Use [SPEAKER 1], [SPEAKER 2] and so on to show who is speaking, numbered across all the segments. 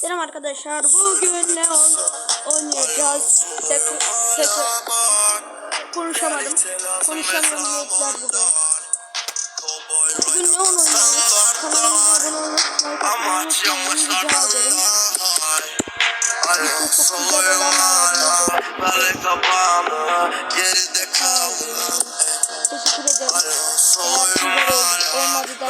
[SPEAKER 1] Selam arkadaşlar. Bugün ne on oynayacağız? Tekrar tekrar konuşamadım. Konuşamıyorum niyetler burada. Bugün ne on oynayacağız? Kanalıma abone atmayı unutmayın. Rica ederim.
[SPEAKER 2] Böyle kapağını Geride kaldım
[SPEAKER 1] Teşekkür ederim. Eğer güzel olmadı da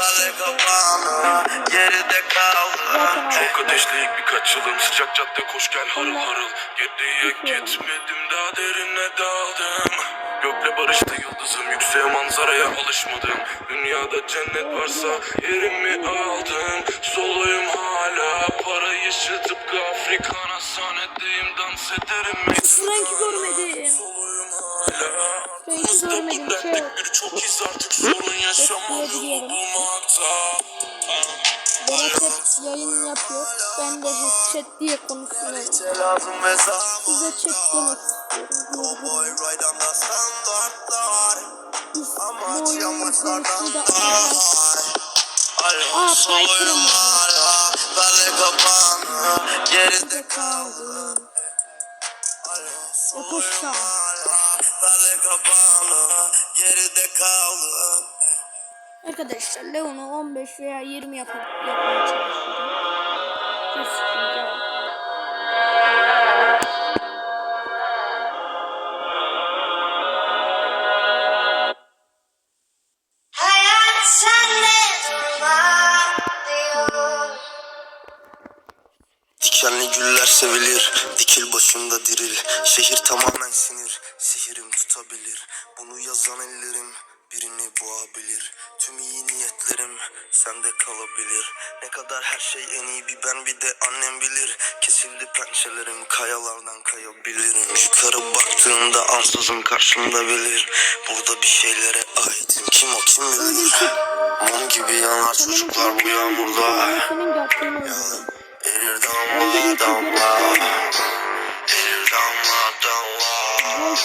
[SPEAKER 2] Geride kaldım
[SPEAKER 1] zaten
[SPEAKER 3] Çok ateşliyik birkaç yılım Sıcak cadde koş gel harıl harıl. Geriye gitmedim daha derine daldım. Gökle barıştı yıldızım Yükseğe manzaraya alışmadım. Dünyada cennet varsa yerimi aldım. Soluyum hala Parayı şı tıpkı Afrikan Hastanedeyim dans ederim.
[SPEAKER 1] Frank'i görmedim. Frank'i
[SPEAKER 3] Hızlı
[SPEAKER 1] görmedim.
[SPEAKER 3] bu
[SPEAKER 1] Şey
[SPEAKER 3] bir çok iz artık sorun yaşamam bulmakta
[SPEAKER 1] Berat hep yayın yapıyor. Ben de hep chat diye konuşuyorum. Size chat demek istiyorum.
[SPEAKER 2] Standartlar
[SPEAKER 1] Biz bu oyunun konusunda Aa, Python'ım
[SPEAKER 2] Geride
[SPEAKER 1] kaldım. Yapışa.
[SPEAKER 2] Böyle kapağını Geride kaldım
[SPEAKER 1] Arkadaşlar Leon'u 15 veya 20 yapıp yapmaya çalışıyorum.
[SPEAKER 2] Dikenli güller sevilir, dikil başında diril Şehir tamamen sinir, yazan ellerim birini boğabilir. Tüm iyi niyetlerim sende kalabilir. Ne kadar her şey en iyi bir ben bir de annem bilir. Kesildi pençelerim kayalardan kayabilirim. Yukarı baktığımda ansızın karşımda belir Burada bir şeylere aitim kim o kim bilir? Mum gibi yanar çocuklar bu yağmurda. Erir damla damla. Erir damla damla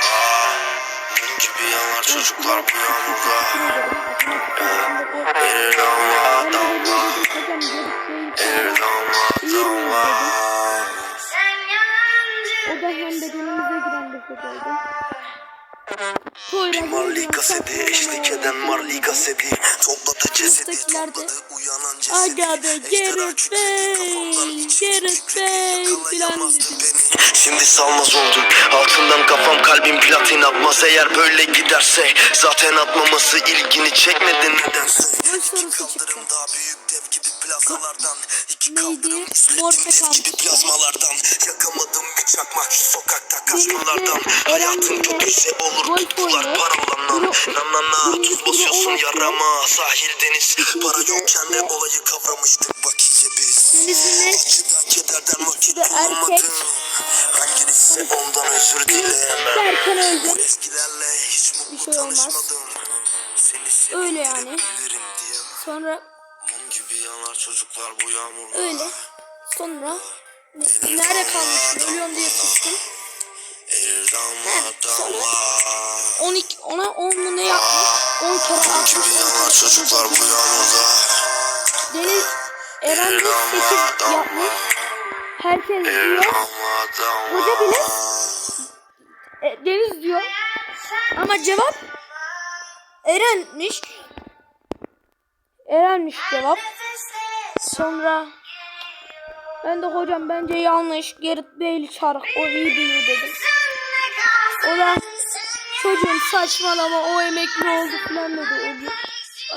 [SPEAKER 1] Boşçilere
[SPEAKER 2] Mum gibi yanar çocuklar bu yağmurda. Erir damla damla Erir damla damla
[SPEAKER 1] O da hem bedenimize giren bir fıkraydı.
[SPEAKER 2] Bir marli kaseti eşlik eden marli kaseti Topladı cesedi topladı uyanan cesedi.
[SPEAKER 1] Aga be Gareth
[SPEAKER 2] kükredi
[SPEAKER 1] Bale
[SPEAKER 2] yakalayamazdı
[SPEAKER 1] filan
[SPEAKER 2] Şimdi salmaz oldum altından kafam kalbim platin atmaz. Eğer böyle giderse Zaten atmaması ilgini çekmedi nedense.
[SPEAKER 1] Boş sorusu çıktı.
[SPEAKER 2] Plazalardan İki izlettim eski gibi plazmalardan. Yakamadım bir çakmak şu sokakta
[SPEAKER 1] Eren'le
[SPEAKER 2] Hayatın kötüyse olur
[SPEAKER 1] golf
[SPEAKER 2] tuttular
[SPEAKER 1] oynuyor.
[SPEAKER 2] para olandan
[SPEAKER 1] Biri-
[SPEAKER 2] Nan nan na tuz basıyorsun yarama. Sahil deniz para yokken de olayı kavramıştık bak iyice biz Acıdan kederden vakit bulamadım. Hanginisi ondan özür dileyemem? Bu eskilerle hiç mutlu
[SPEAKER 1] şey
[SPEAKER 2] tanışmadım. Seni
[SPEAKER 1] Öyle yani.
[SPEAKER 2] sevindirebilirim diyemem
[SPEAKER 1] Sonra
[SPEAKER 2] gibi yanar çocuklar bu yağmurda
[SPEAKER 1] öyle. Sonra ne- nerede kalmıştım? Ölüyorum diye sustum.
[SPEAKER 2] Erir damla damla
[SPEAKER 1] 12 ona 10 mu ne yapmış? 10 kere atmış.
[SPEAKER 2] gibi yanar çocuklar bu yağmurda
[SPEAKER 1] Deniz Eren de 8 yapmış. Herkes diyor. Hoca bile e, Deniz diyor. Ama cevap Eren'miş. Eren'miş cevap. Sonra ben de hocam bence yanlış. Gareth Bale çarık. O iyi biliyor dedim. O da çocuğum saçmalama o emekli oldu falan dedi o gün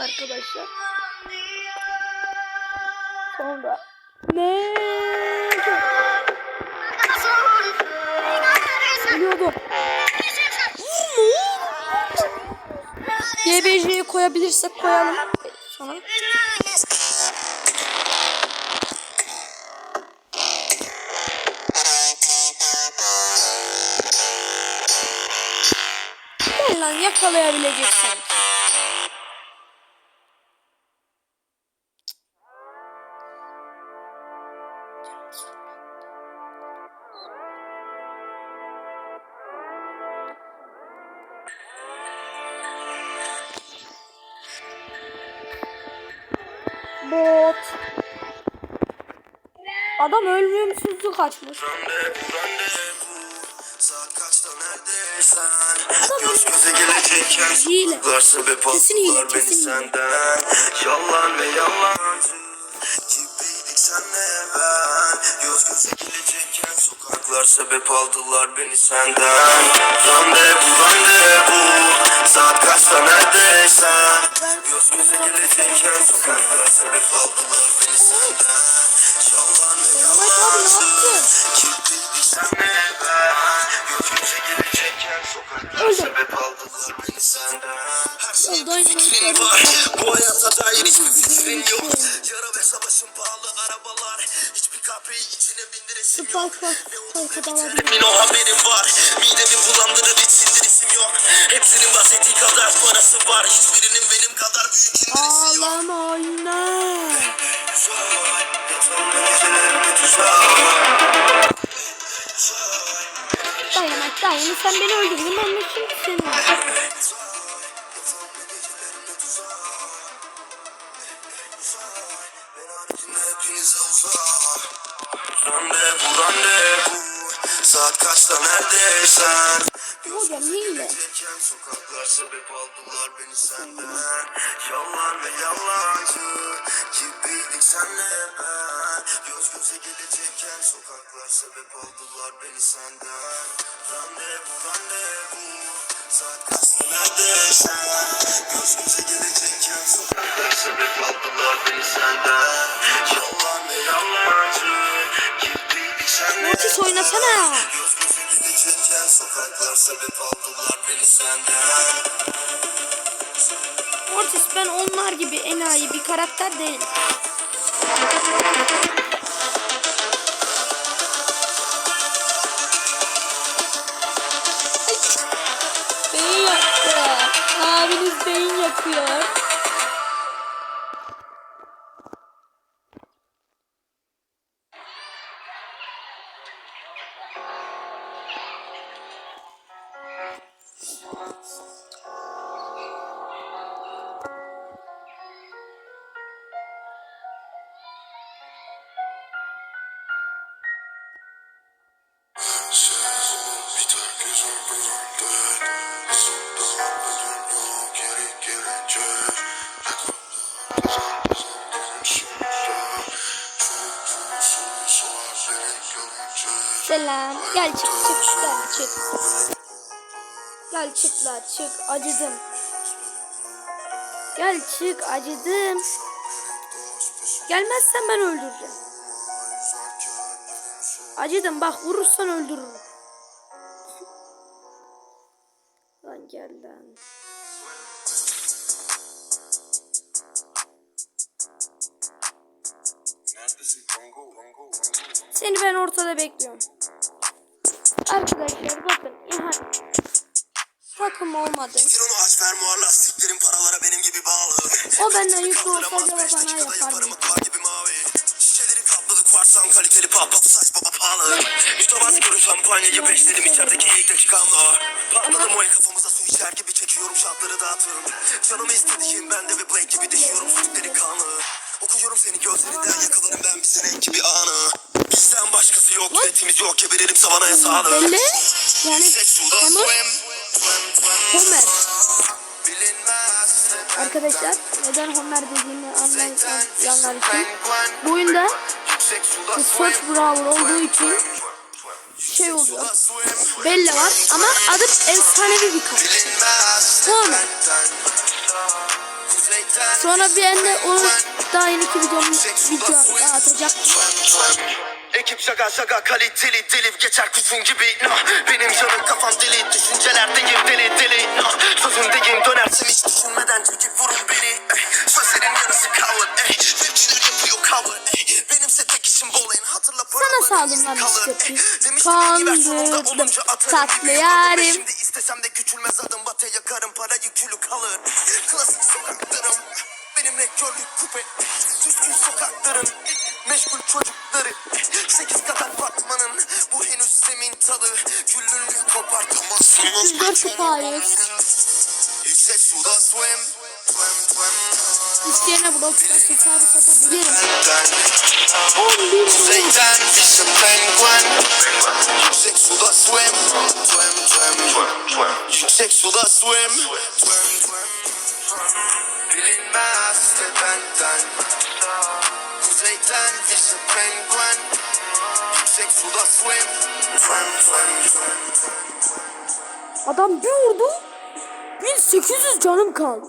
[SPEAKER 1] arkadaşlar. Sonra ne? Biliyordum. YBJ'yi koyabilirsek koyalım. Sonra. Gel lan yakalayabileceksen. Bot. Adam ölümsüzlük açmış.
[SPEAKER 2] Göz göze gelecekken
[SPEAKER 1] Hile.
[SPEAKER 2] Sebep
[SPEAKER 1] Kesin hile, kesin hile.
[SPEAKER 2] Yalan ve yalancı Gibiydik senle ben Göze gelecekken Sokaklar sebep aldılar beni senden. Randevu randevu Saat kaçta neredeysen Göz göze gelecekken Sokaklar sebep aldılar beni senden. Yalan ve
[SPEAKER 1] yaptın?
[SPEAKER 2] Gibiydik senle ben. Göz göze gelecekken Sokaklar sebep aldılar beni senden. Her bir fikrin var. Bu hayata dair hiçbir fikrin yok. Yara ve savaşın pahalı arabalar. Hiçbir kahveyi
[SPEAKER 1] var.
[SPEAKER 2] Emin o haberim var Midemi bulandırır hiç sindirisim yok Hepsinin bahsettiği kadar parası var Hiçbirinin benim kadar büyük indirisi yok
[SPEAKER 1] Ağlama oyna. Dayanak dayanı sen beni öldürdün ben de şimdi seni öldürdüm.
[SPEAKER 2] Randevu randevu Saat kaçta neredeysen
[SPEAKER 1] Hocam.
[SPEAKER 2] Geçerken sokaklar sebep aldılar beni senden. Yalan ve yalancı Gibiydik senle ben. Göz göze gelecekken sokaklar sebep aldılar beni senden. Randevu randevu Saat kaçta neredeysen Göz göze gelecekken sokaklar sebep aldılar beni senden senden
[SPEAKER 1] Mortis ben onlar gibi enayi bir karakter değilim. Beyin yaktı. Abiniz beyin yakıyor. Selam. Gel çık çık gel çık. Gel çık la çık acıdım. Gel çık acıdım. Gelmezsen ben öldüreceğim. Acıdım bak vurursan öldürürüm. lan gel lan. Seni ben ortada bekliyorum. Arkadaşlar bakın ihan takım olmadı.
[SPEAKER 2] Fikir onu aç fermuar lastiklerin paralara benim gibi bağlı.
[SPEAKER 1] O benden yüklü olsa
[SPEAKER 2] beş
[SPEAKER 1] bana yapar
[SPEAKER 2] yaparım
[SPEAKER 1] mı?
[SPEAKER 2] akvar gibi mavi. Şişeleri kapladık varsam kaliteli pap saç baba pahalı. Mütevazı görün şampanyayı beşledim içerideki ilk dakikamla Patladım o el kafamıza su içer gibi çekiyorum şartları dağıtırım. Canımı istediğim bende ve Blake gibi deşiyorum sütleri kanı. Okuyorum seni gözlerinden yakalarım ben bir sene gibi anı Bizden başkası yok yönetimiz yok geberirim savanaya sağlık
[SPEAKER 1] Belli. Yani. Homer.
[SPEAKER 2] Bilinmez
[SPEAKER 1] Arkadaşlar neden Homer dediğimi anlayanlar için. Bu oyunda Search Brawl olduğu için şey oluyor. Bella var ama adı efsanevi bir karakter. Homer. Sonra bir de onu daha yeni videomu video daha atacaktım.
[SPEAKER 2] Ekip şaka şaka kaliteli deli geçer kuşun gibi no. Benim canım kafam deli düşüncelerdeyim deli deli no. Sözümdeyim dönersin hiç düşünmeden çekip vurun beni ey. Sözlerin yarısı cover ey. Rapçiler yapıyor cover ey. Benimse tek işim bolayın hatırla
[SPEAKER 1] Sana
[SPEAKER 2] paraların
[SPEAKER 1] saldım lan
[SPEAKER 2] versiyonunda
[SPEAKER 1] Kandırdım. Tatlı yarim.
[SPEAKER 2] Şimdi istesem de küçülmez adım bate yakarım parayı külü kalır Klasik sokaklarım benim rektörlük kupe Düzgün sokakların Meşgul çocukları tadı Güllünlük kopartamazsınız
[SPEAKER 1] 304 kupayız.
[SPEAKER 2] Yüksek suda swim.
[SPEAKER 1] İsteyene hesabı satabilirim.
[SPEAKER 2] Benden
[SPEAKER 1] 10 bin
[SPEAKER 2] Kuzeyden fişe penguen. Yüksek suda swim. Yüksek suda swim. Bilinmez de benden. Kuzeyden fişe penguen Yüksek suda swim
[SPEAKER 1] Adam bir vurdu. 1800 canım kaldı.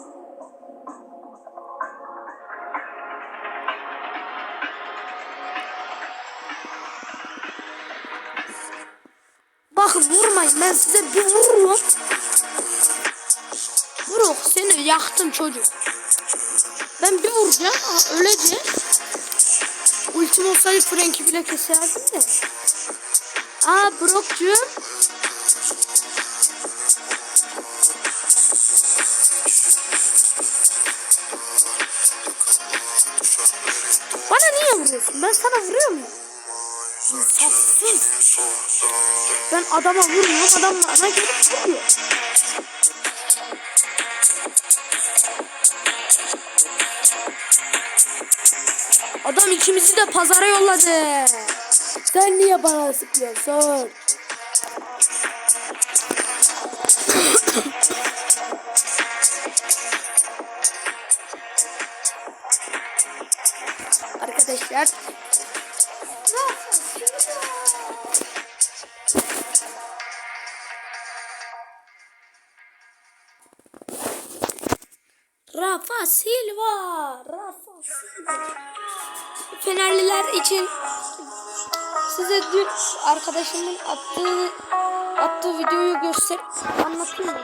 [SPEAKER 1] Bakın vurmayın ben size bir vururum. Vuruk seni yaktım çocuk. Ben bir vuracağım ama öleceğim. Ultim olsaydı Frank'i bile keserdim de. Aa Brock'cum. Bana niye vuruyorsun? Ben sana vuruyor muyum? İnsafsız. Ben adama vurmuyorum, adam bana gelip vuruyor. Adam ikimizi de pazara yolladı. Sen niye bana sıkıyorsun? Fenerliler için size dün arkadaşımın attığı attığı videoyu göster anlatayım mı?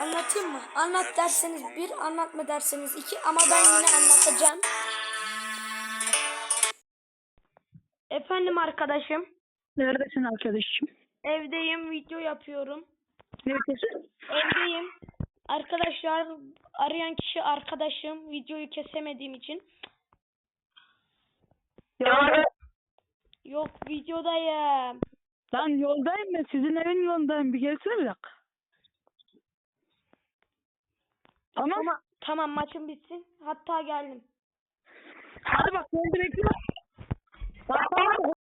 [SPEAKER 1] Anlatayım mı? Anlat derseniz bir, anlatma derseniz iki ama ben yine anlatacağım. Efendim arkadaşım,
[SPEAKER 4] Neredesin arkadaşım?
[SPEAKER 1] evdeyim, video yapıyorum.
[SPEAKER 4] Neredesin?
[SPEAKER 1] Evdeyim. Arkadaşlar arayan kişi arkadaşım. Videoyu kesemediğim için.
[SPEAKER 4] Ya
[SPEAKER 1] Yok videodayım.
[SPEAKER 4] ben yoldayım ben. Sizin evin yolundayım. Bir gelsene bir dakika. Tamam.
[SPEAKER 1] Tamam, tamam maçın bitsin. Hatta geldim.
[SPEAKER 4] Hadi bak ben bekliyorum. Bak, bak,